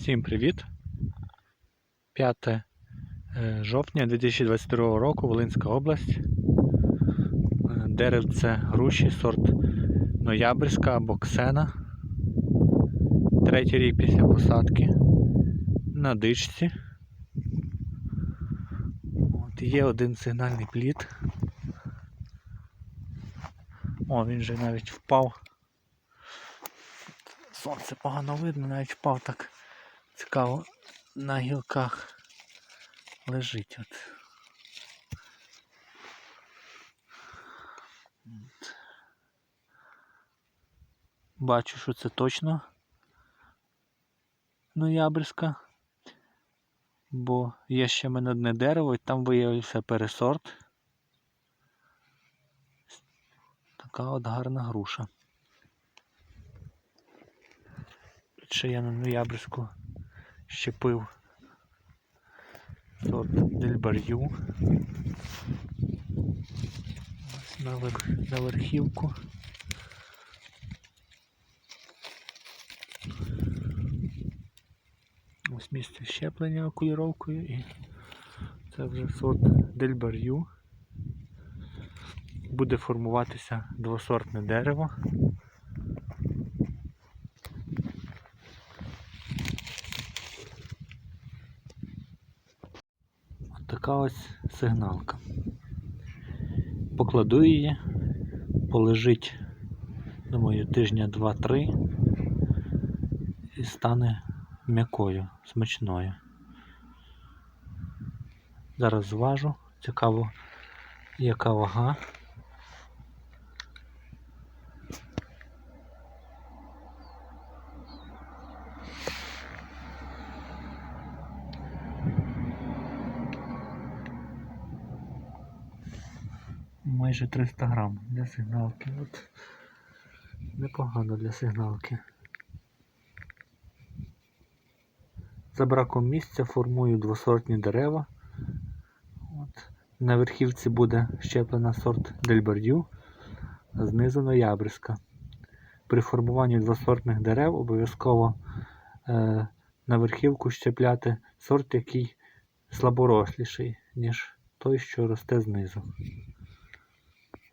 Всім привіт! 5 е, жовтня 2022 року Волинська область. Е, Деревце груші сорт Ноябрьська або Ксена. Третій рік після посадки. На дичці. От, є один сигнальний плід. О, він же навіть впав. Сонце погано видно, навіть впав так цікаво на гілках лежить от. Бачу, що це точно ноябрьська, бо є ще мене одне дерево і там виявився пересорт. Така от гарна груша. Ще я на ноябрьську щепив сорт Дельбар'ю. На, верх, на верхівку. Ось місце щеплення окуліровкою і це вже сорт Дельбар'ю. Буде формуватися двосортне дерево. Така сигналка. Покладу її, полежить, думаю, тижня 2-3 і стане м'якою, смачною. Зараз зважу, цікаво, яка вага. Майже 300 грам для сигналки. От непогано для сигналки. За браком місця формую двосортні дерева. От. На верхівці буде щеплена сорт Дельбардю, а знизу ноябрьська. При формуванні двосортних дерев обов'язково е, на верхівку щепляти сорт, який слаборосліший, ніж той, що росте знизу.